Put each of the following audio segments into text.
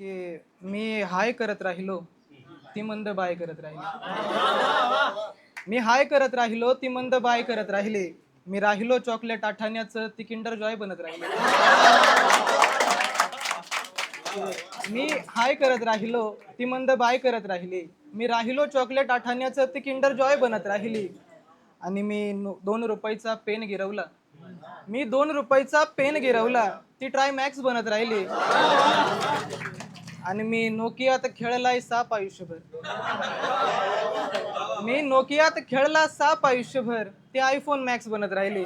की मी हाय करत राहिलो ती मंद बाय करत राहिली. मी हाय करत राहिलो ती मंद बाय करत राहिली. मी राहिलो चॉकलेट आठाण्याचं ती किंडर जॉय बनत राहिली. मी हाय करत राहिलो ती मंद बाय करत राहिली. मी राहिलो चॉकलेट आठाण्याचं ती किंडर जॉय बनत राहिली. आणि मी नो- दोन रुपयाचा पेन गिरवला. मी दोन रुपयाचा पेन गिरवला ती ट्राय मॅक्स बनत राहिली. आणि मी नोकियात खेळलाय साप आयुष्यभर. मी नोकियात खेळला साप आयुष्यभर. ते आयफोन मॅक्स बनत राहिली.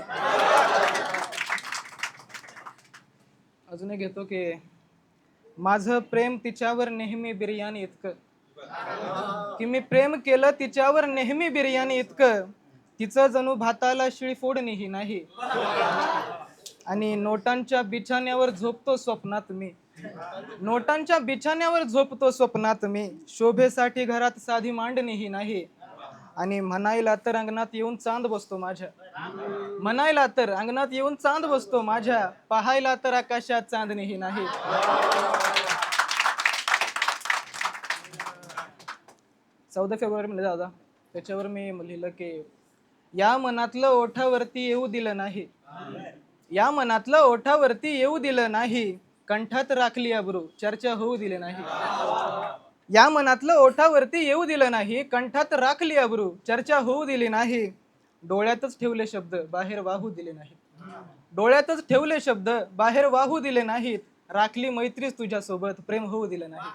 अजूनही घेतो की माझं प्रेम तिच्यावर नेहमी बिर्याणी इतकं. की मी प्रेम केलं तिच्यावर नेहमी बिर्याणी इतकं. तिचं जणू भाताला शिळी फोडणीही नाही. आणि नोटांच्या बिछाण्यावर झोपतो स्वप्नात मी. नोटांच्या बिछाण्यावर झोपतो स्वप्नात मी. शोभेसाठी घरात साधी मांडणीही नाही. आणि म्हणायला तर अंगणात येऊन चांद बसतो माझ्या. म्हणायला तर अंगणात येऊन चांद बसतो माझ्या. पाहायला तर आकाशात चांदणीही नाही. चौदा फेब्रुवारी म्हणजे दादा. त्याच्यावर मी लिहिलं की या मनातलं ओठावरती येऊ दिलं नाही. या मनातलं ओठावरती येऊ दिलं नाही. कंठात राखली अब्रू. चर्चा होऊ दिली नाही. या मनातलं ओठावरती येऊ दिलं नाही. कंठात राखली अब्रू. चर्चा होऊ दिली नाही. डोळ्यातच ठेवले शब्द बाहेर वाहू दिले नाहीत. डोळ्यातच ठेवले शब्द बाहेर वाहू दिले नाहीत. राखली मैत्रीच तुझ्यासोबत प्रेम होऊ दिलं नाही.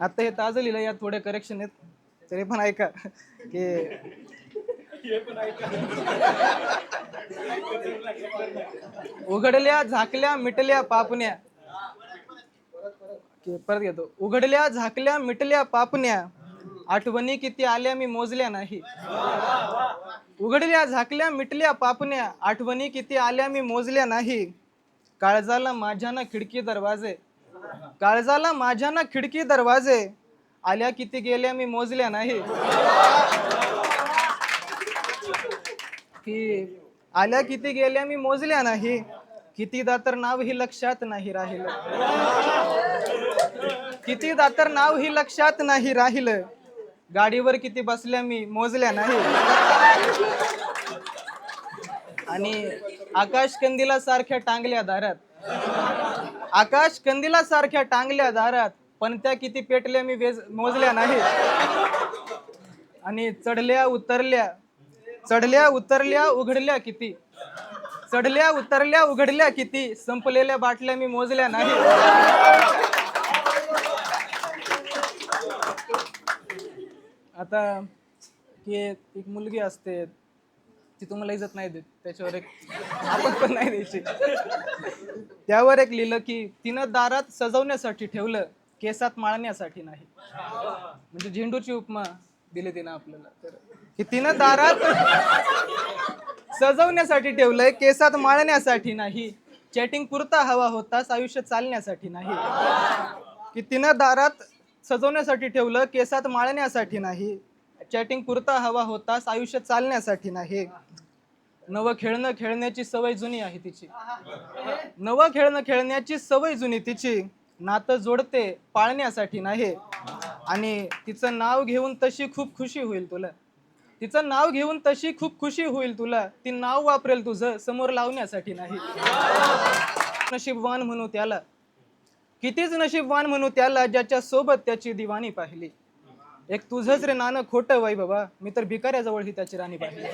आता हे ताजं लिहिलं यात थोडे करेक्शन आहेत. तरी पण ऐका की उघडल्या झाकल्या मिटल्या पापण्या. परत घेतो. उघडल्या झाकल्या मिटल्या पापण्या. आठवणी किती आल्या मी मोजल्या नाही. उघडल्या झाकल्या मिटल्या पापण्या. आठवणी किती आल्या मी मोजल्या नाही. काळजाला माझ्या ना खिडकी दरवाजे. काळजाला माझ्या ना खिडकी दरवाजे. आल्या किती गेल्या मी मोजल्या नाही. की आल्या किती गेल्या मी मोजल्या नाही. कितीदा तर नाव ही लक्षात नाही राहिलं. कितीदा तर नाव ही लक्षात नाही राहिलं. गाडीवर किती बसल्या मी मोजल्या नाही. आणि आकाश कंदिला सारख्या टांगल्या दारात. आकाश कंदिला सारख्या टांगल्या दारात पण त्या किती पेटल्या मी वेज मोजल्या नाही. आणि चढल्या उतरल्या चढल्या उतरल्या उघडल्या किती? चढल्या उतरल्या उघडल्या किती? संपलेल्या बाटल्या मी मोजल्या नाही. आता की एक मुलगी असते ती तुम्हाला इज्जत नाही देत. त्याच्यावर एक आपण पण नाही द्यायची. त्यावर एक लिहिलं की तिनं दारात सजवण्यासाठी ठेवलं केसात माळण्यासाठी नाही. म्हणजे झेंडूची उपमा दिली तिनं आपल्याला. तर की तिनं दारात सजवण्यासाठी ठेवलंय केसात माळण्यासाठी नाही चॅटिंग पुरता हवा होतास आयुष्य चालण्यासाठी नाही. की तिनं दारात सजवण्यासाठी ठेवलं केसात माळण्यासाठी नाही चॅटिंग पुरता हवा होतास आयुष्य चालण्यासाठी नाही. नवं खेळणं खेळण्याची सवय जुनी आहे तिची. नवं खेळणं खेळण्याची सवय जुनी तिची. नातं जोडते पाळण्यासाठी नाही. आणि तिचं नाव घेऊन तशी खूप खुशी होईल तुला. तिचं नाव घेऊन तशी खूप खुशी होईल तुला. ती नाव वापरेल तुझं समोर लावण्यासाठी नाही. नशीबवान म्हणू त्याला. कितीच नशीबवान म्हणू त्याला ज्याच्या सोबत त्याची दिवाणी पाहिली. एक तुझंच रे नानं खोटं वय बाबा. मी तर भिकाऱ्याजवळ ही त्याची राणी पाहिली.